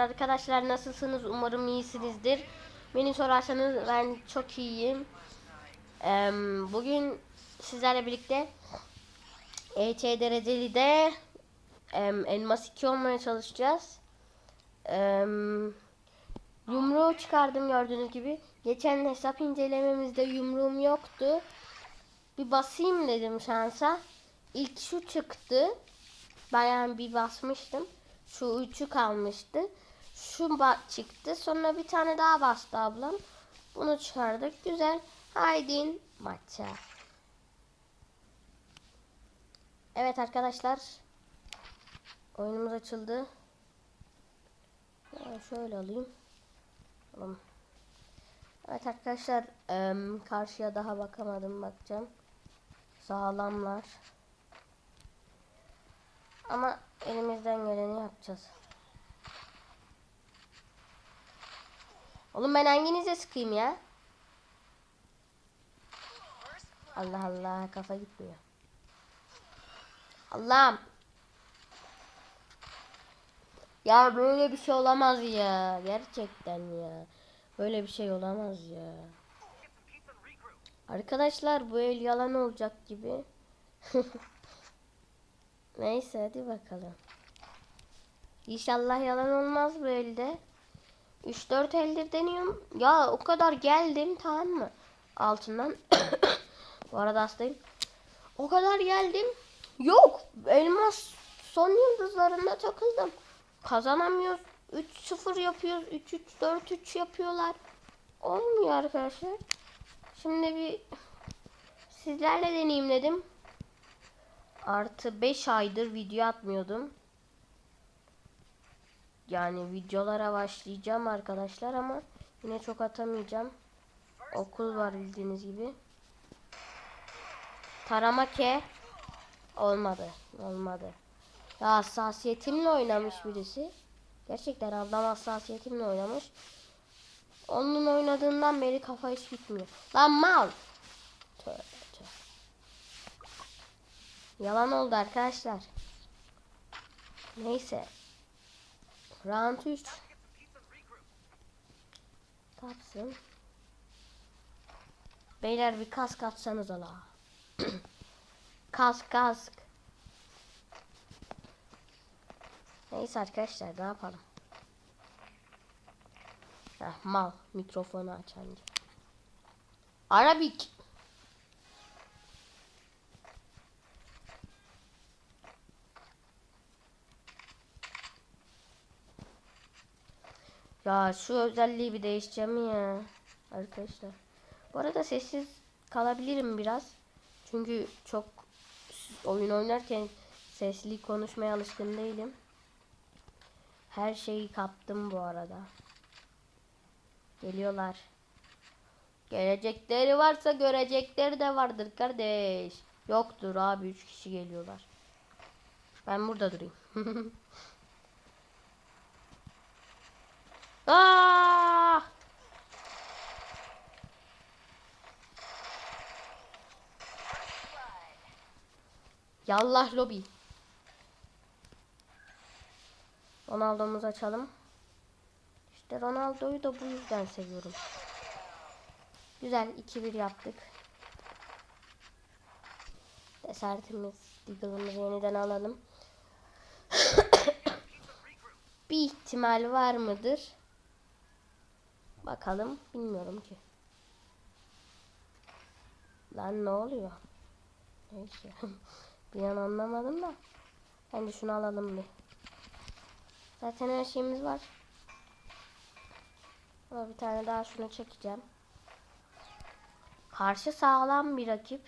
arkadaşlar nasılsınız? Umarım iyisinizdir. Beni sorarsanız ben çok iyiyim. Eee, bugün sizlerle birlikte EÇ dereceli de em, elmas 2 olmaya çalışacağız. Em, yumruğu çıkardım gördüğünüz gibi. Geçen hesap incelememizde yumruğum yoktu. Bir basayım dedim şansa. İlk şu çıktı. Bayağı bir basmıştım. Şu üçü kalmıştı. Şu çıktı. Sonra bir tane daha bastı ablam. Bunu çıkardık. Güzel. Haydi maça. Evet arkadaşlar. Oyunumuz açıldı. Ya şöyle alayım. Tamam. Evet arkadaşlar. karşıya daha bakamadım. Bakacağım. Sağlamlar. Ama elimizden geleni yapacağız. Oğlum ben hanginize sıkayım ya? Allah Allah kafa gitmiyor. Allah'ım. Ya böyle bir şey olamaz ya. Gerçekten ya. Böyle bir şey olamaz ya. Arkadaşlar bu el yalan olacak gibi. Neyse hadi bakalım. İnşallah yalan olmaz bu elde. 3-4 eldir deniyorum. Ya o kadar geldim tamam mı? Altından. bu arada hastayım. O kadar geldim. Yok. Elmas son yıldızlarında takıldım. Kazanamıyoruz. 3-0 yapıyoruz. 3-3-4-3 yapıyorlar. Olmuyor arkadaşlar. Şimdi bir sizlerle deneyeyim dedim. Artı 5 aydır video atmıyordum. Yani videolara başlayacağım arkadaşlar ama yine çok atamayacağım. Okul var bildiğiniz gibi. Tarama ke olmadı. Olmadı. Ya hassasiyetimle oynamış birisi. Gerçekten ablam hassasiyetimle oynamış. Onun oynadığından beri kafa hiç gitmiyor. Lan mal. Tövbe tövbe. Yalan oldu arkadaşlar. Neyse. Round 3. Tapsın. Beyler bir kask atsanız la. kask kask. Neyse arkadaşlar ne yapalım. Heh, mal mikrofonu aç anca. Arabik. Ya şu özelliği bir değişeceğim ya. Arkadaşlar. Bu arada sessiz kalabilirim biraz. Çünkü çok oyun oynarken sesli konuşmaya alışkın değilim. Her şeyi kaptım bu arada. Geliyorlar. Gelecekleri varsa görecekleri de vardır kardeş. Yoktur abi 3 kişi geliyorlar. Ben burada durayım. Aa! Yallah lobi. Ronaldo'muzu açalım. İşte Ronaldo'yu da bu yüzden seviyorum. Güzel 2-1 yaptık. Desertimiz, Deagle'ımızı yeniden alalım. Bir ihtimal var mıdır? Bakalım. Bilmiyorum ki. Lan ne oluyor? Neyse. bir an anlamadım da. Bence şunu alalım bir. Zaten her şeyimiz var. Ama bir tane daha şunu çekeceğim. Karşı sağlam bir rakip.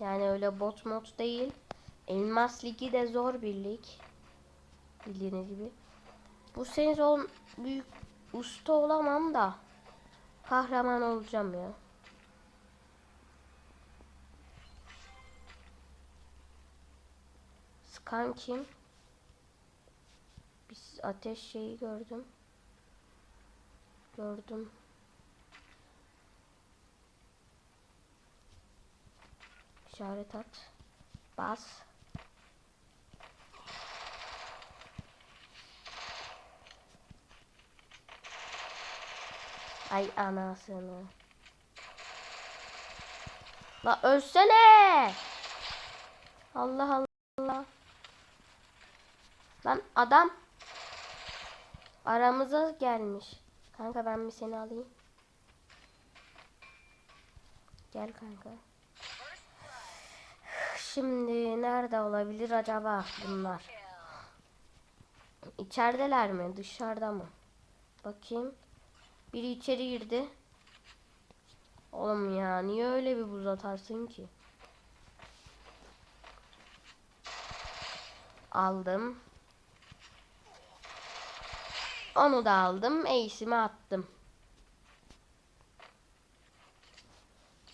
Yani öyle bot mod değil. Elmas Ligi de zor bir lig. Bildiğiniz gibi. Bu sezon büyük usta olamam da kahraman olacağım ya. Skan kim? Biz ateş şeyi gördüm. Gördüm. İşaret at. Bas. Ay anasını. La ölsene. Allah Allah. Lan adam aramıza gelmiş. Kanka ben bir seni alayım. Gel kanka. Şimdi nerede olabilir acaba bunlar? İçerideler mi? Dışarıda mı? Bakayım. Biri içeri girdi. Oğlum ya niye öyle bir buz atarsın ki? Aldım. Onu da aldım. Ace'imi attım.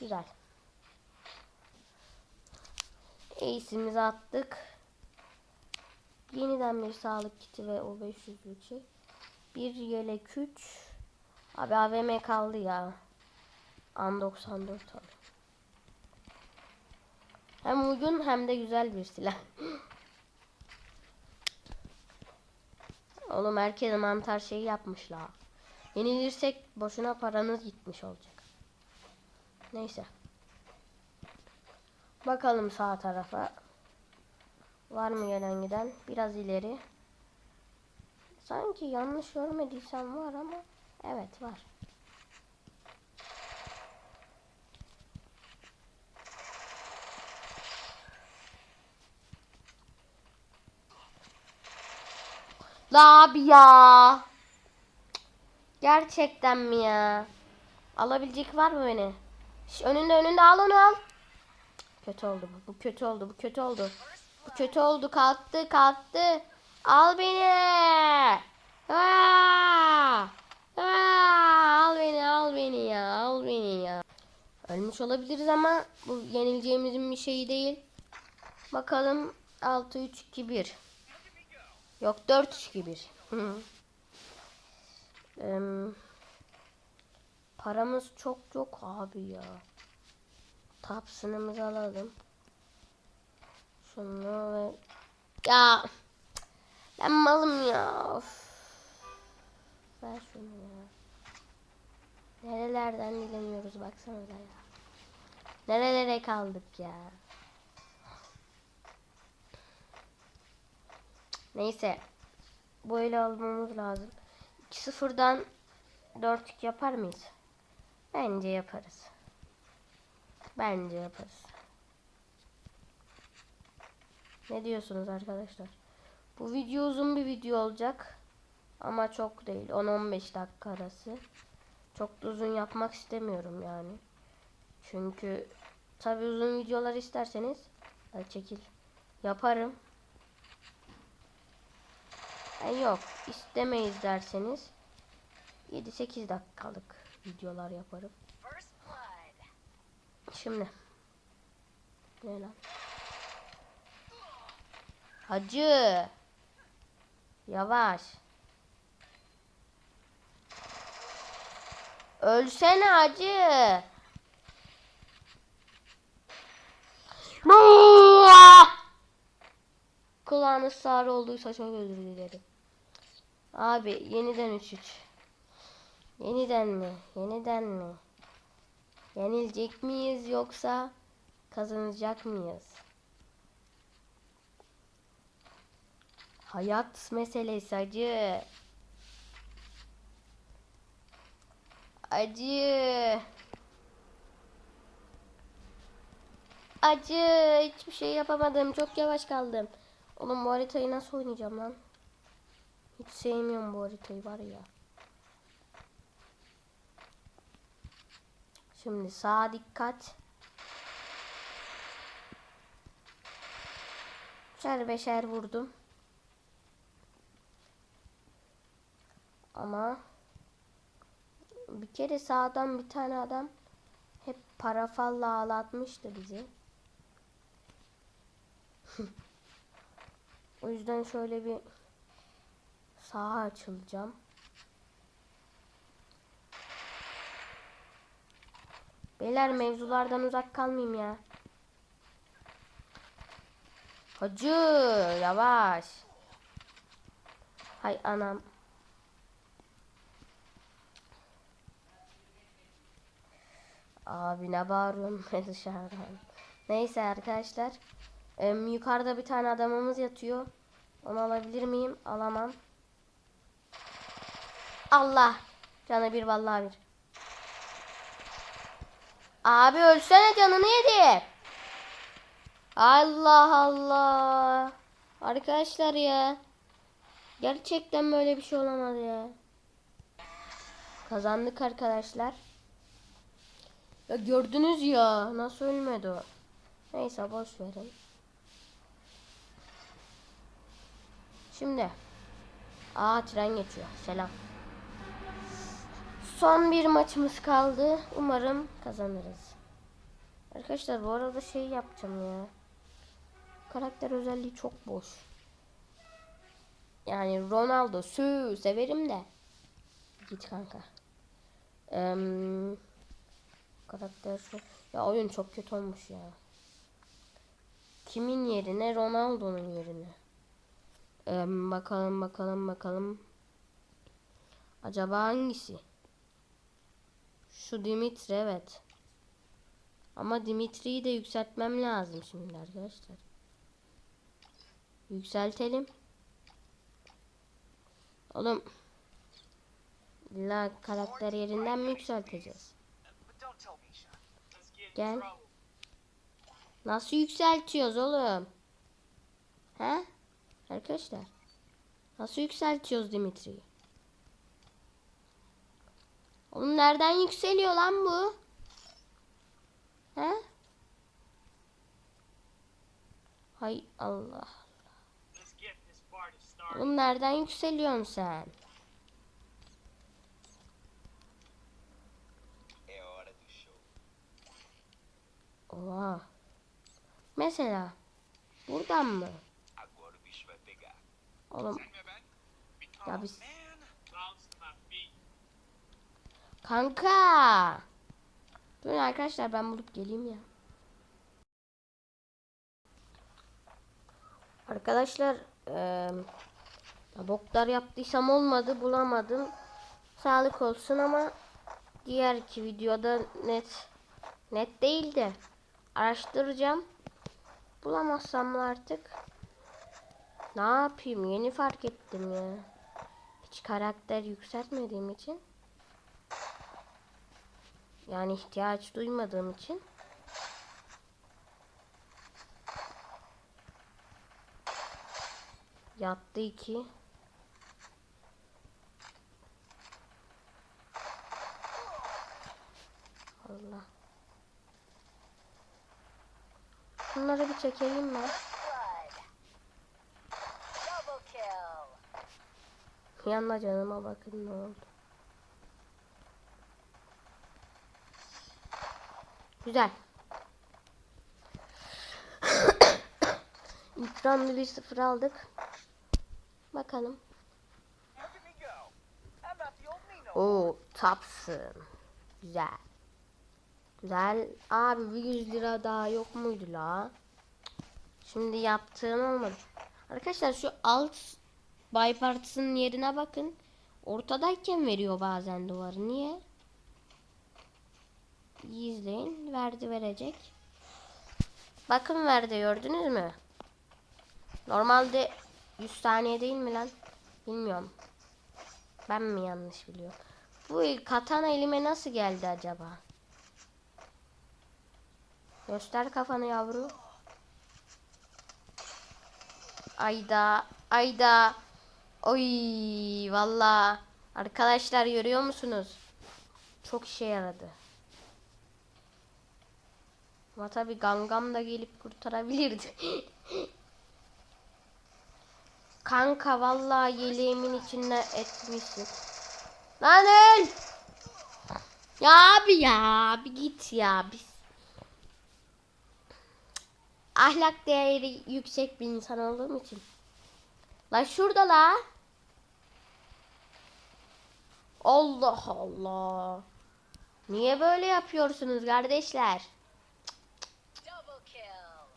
Güzel. Ace'imizi attık. Yeniden bir sağlık kiti ve o 500 şey. Bir yelek 3. Abi AVM kaldı ya. An 94 al. Hem uygun hem de güzel bir silah. Oğlum herkese mantar şeyi yapmışlar. Yenilirsek boşuna paranız gitmiş olacak. Neyse. Bakalım sağ tarafa. Var mı gelen giden? Biraz ileri. Sanki yanlış görmediysem var ama evet var. La abi ya. Gerçekten mi ya? Alabilecek var mı beni? Şş, önünde önünde al onu al. Kötü oldu bu. Bu kötü oldu. Bu kötü oldu. Bu kötü oldu. Kalktı kalktı. Al beni. Aa! Beni al beni ya. Al beni ya. Ölmüş olabiliriz ama bu yenileceğimizin bir şeyi değil. Bakalım 6 3 2 1. Yok 4 3 2 1. Hı. Em, paramız çok yok abi ya. Tapsınımızı alalım. Şunu ve ya ben malım ya. Of. Ver şunu ya. Nerelerden dileniyoruz baksanıza ya. Nerelere kaldık ya. Neyse. Böyle almamız lazım. 2-0'dan 4 yapar mıyız? Bence yaparız. Bence yaparız. Ne diyorsunuz arkadaşlar? Bu video uzun bir video olacak. Ama çok değil. 10-15 dakika arası. Çok da uzun yapmak istemiyorum yani. Çünkü tabi uzun videolar isterseniz Ay çekil. Yaparım. Ay yok istemeyiz derseniz 7-8 dakikalık videolar yaparım. Şimdi. Ne lan? Hacı. Yavaş. Ölsene hacı. Kulağınız sarı olduysa çok özür dilerim. Abi yeniden 3-3. Yeniden mi? Yeniden mi? Yenilecek miyiz yoksa kazanacak mıyız? Hayat meselesi acı. Acı. Acı. Hiçbir şey yapamadım. Çok yavaş kaldım. Oğlum bu haritayı nasıl oynayacağım lan? Hiç sevmiyorum bu haritayı var ya. Şimdi sağa dikkat. Beşer beşer vurdum. Ama bir kere sağdan bir tane adam hep parafalla ağlatmıştı bizi. o yüzden şöyle bir sağa açılacağım. Beyler mevzulardan uzak kalmayayım ya. Hacı yavaş. Hay anam. Abi ne bağırıyorum be dışarıdan. Neyse arkadaşlar. Em, yukarıda bir tane adamımız yatıyor. Onu alabilir miyim? Alamam. Allah. Canı bir vallahi bir. Abi ölsene canını yedi. Allah Allah. Arkadaşlar ya. Gerçekten böyle bir şey olamaz ya. Kazandık arkadaşlar. Ya gördünüz ya nasıl ölmedi o. Neyse boş verin. Şimdi. Aa tren geçiyor. Selam. Son bir maçımız kaldı. Umarım kazanırız. Arkadaşlar bu arada şey yapacağım ya. Karakter özelliği çok boş. Yani Ronaldo sü severim de. Git kanka. Em, karakter çok... Ya oyun çok kötü olmuş ya. Kimin yerine? Ronaldo'nun yerine. Em, bakalım bakalım bakalım. Acaba hangisi? Şu Dimitri evet. Ama Dimitri'yi de yükseltmem lazım şimdi arkadaşlar. Yükseltelim. Oğlum. İlla karakter yerinden mi yükselteceğiz? Gel. Nasıl yükseltiyoruz oğlum? He? Arkadaşlar. Nasıl yükseltiyoruz Dimitri'yi? Oğlum nereden yükseliyor lan bu? He? Hay Allah. Oğlum nereden yükseliyorsun sen? Oha. Mesela. Buradan mı? Oğlum ya biz kanka. Durun arkadaşlar ben bulup geleyim ya. Arkadaşlar eee boklar yaptıysam olmadı bulamadım. Sağlık olsun ama diğer iki videoda net net değildi. Araştıracağım. Bulamazsam artık ne yapayım? Yeni fark ettim ya. Hiç karakter yükseltmediğim için. Yani ihtiyaç duymadığım için. Yattı iki. Allah. Bunları bir. Double kill. Yanına canıma bakın ne oldu. Güzel. Roundu 1-0 aldık. Bakalım. Oo, tapsın. Güzel. Güzel. Abi bir 100 lira daha yok muydu la? Şimdi yaptığım olmadı. Arkadaşlar şu alt byparts'ın yerine bakın. Ortadayken veriyor bazen duvarı. Niye? İyi izleyin. Verdi verecek. Bakın verdi gördünüz mü? Normalde 100 saniye değil mi lan? Bilmiyorum. Ben mi yanlış biliyorum? Bu katana elime nasıl geldi acaba? Göster kafanı yavru. Ayda, ayda. Oy, valla. Arkadaşlar görüyor musunuz? Çok işe yaradı. Ama tabi Gangam da gelip kurtarabilirdi. Kanka vallahi yeleğimin içinde etmişsin. Lan öl! Ya abi ya bir git ya biz ahlak değeri yüksek bir insan olduğum için. La şurada la. Allah Allah. Niye böyle yapıyorsunuz kardeşler?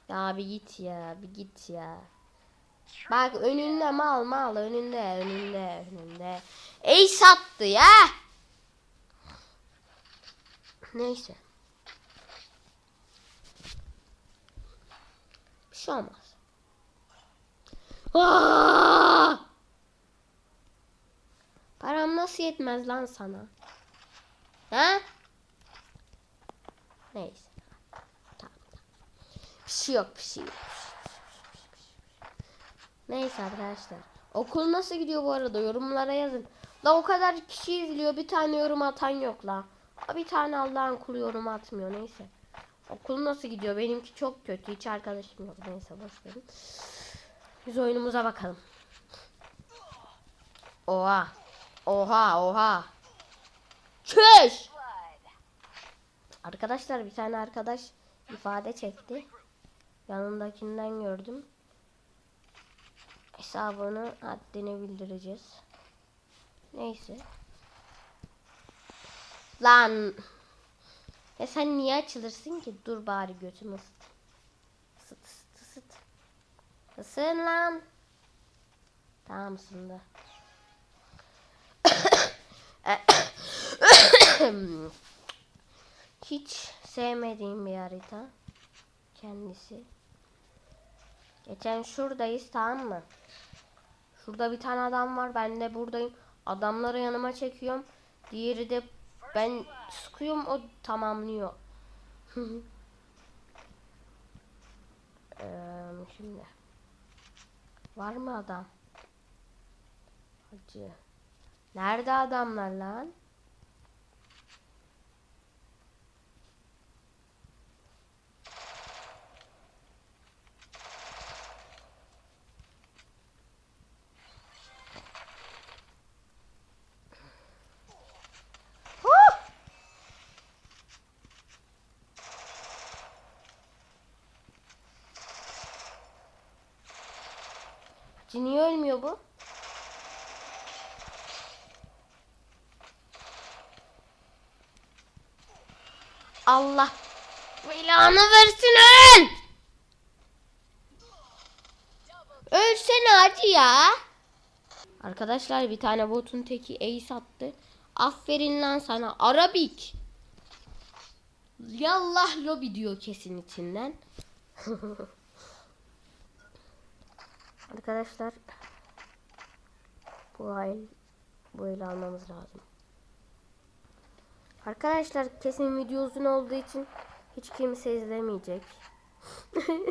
Ya bir git ya, bir git ya. Bak önünde mal mal önünde önünde önünde. Ey sattı ya. Neyse. Şey olmaz. Aa! Param nasıl yetmez lan sana? Ha? Neyse. Tamam. Bir şey yok, bir şey yok. Neyse arkadaşlar. Okul nasıl gidiyor bu arada? Yorumlara yazın. La o kadar kişi izliyor. Bir tane yorum atan yok la. Bir tane Allah'ın kulu yorum atmıyor. Neyse. Okul nasıl gidiyor? Benimki çok kötü. Hiç arkadaşım yok. Neyse boş verin. Biz oyunumuza bakalım. Oha. Oha oha. Çüş. Arkadaşlar bir tane arkadaş ifade çekti. Yanındakinden gördüm. Hesabını haddini bildireceğiz. Neyse. Lan. Ya sen niye açılırsın ki? Dur bari götümü ısıt. Isıt ısıt ısıt. Isın lan. Tamam ısındı. Hiç sevmediğim bir harita. Kendisi. Geçen şuradayız tamam mı? Şurada bir tane adam var. Ben de buradayım. Adamları yanıma çekiyorum. Diğeri de ben sıkıyorum o tamamlıyor. Eee, şimdi. Var mı adam? Hacı. Nerede adamlar lan? Hacı niye ölmüyor bu? Allah belanı versin öl! Ölsene hacı ya. Arkadaşlar bir tane botun teki ace attı. Aferin lan sana Arabik. Yallah lobi diyor kesin içinden. Arkadaşlar bu el bu eli almamız lazım. Arkadaşlar kesin video uzun olduğu için hiç kimse izlemeyecek.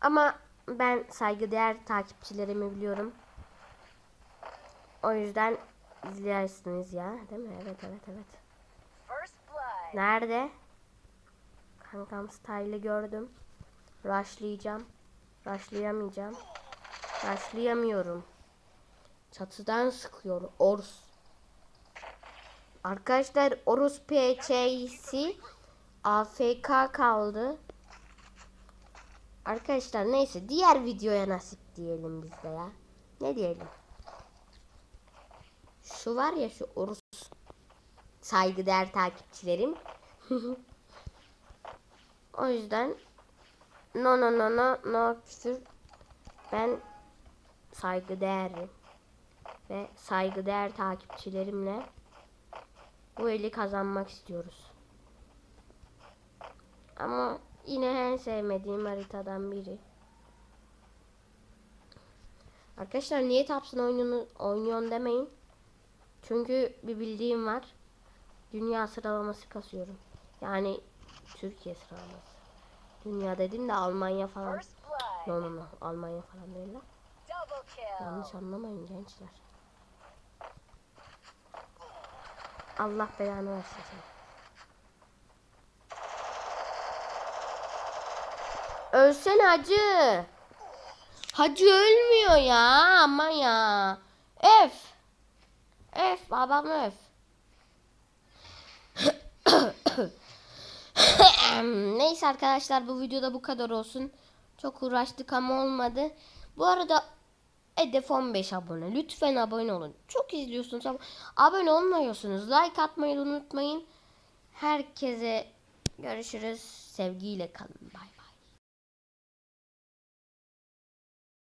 Ama ben saygıdeğer takipçilerimi biliyorum. O yüzden izlersiniz ya. Değil mi? Evet evet evet. Nerede? Kankam style'ı gördüm. Rushlayacağım. Rushlayamayacağım. Rushlayamıyorum. Çatıdan sıkıyor. Ors. Arkadaşlar Orus PC'si AFK kaldı. Arkadaşlar neyse diğer videoya nasip diyelim biz de ya. Ne diyelim? Şu var ya şu Orus saygıdeğer takipçilerim. o yüzden no no no no no küfür. Ben saygıdeğerim ve saygıdeğer takipçilerimle bu eli kazanmak istiyoruz. Ama yine en sevmediğim haritadan biri. Arkadaşlar niye Taps'ın oyununu oynuyorsun demeyin. Çünkü bir bildiğim var. Dünya sıralaması kasıyorum. Yani Türkiye sıralaması. Dünya dedim de Almanya falan. No no no Almanya falan değil lan. Yanlış anlamayın gençler. Allah belanı versin seni. Ölsene hacı. Hacı ölmüyor ya ama ya. F. F babam F. Neyse arkadaşlar bu videoda bu kadar olsun. Çok uğraştık ama olmadı. Bu arada hedef 15 abone. Lütfen abone olun. Çok izliyorsunuz ama abone olmuyorsunuz. Like atmayı unutmayın. Herkese görüşürüz. Sevgiyle kalın. Bay bay.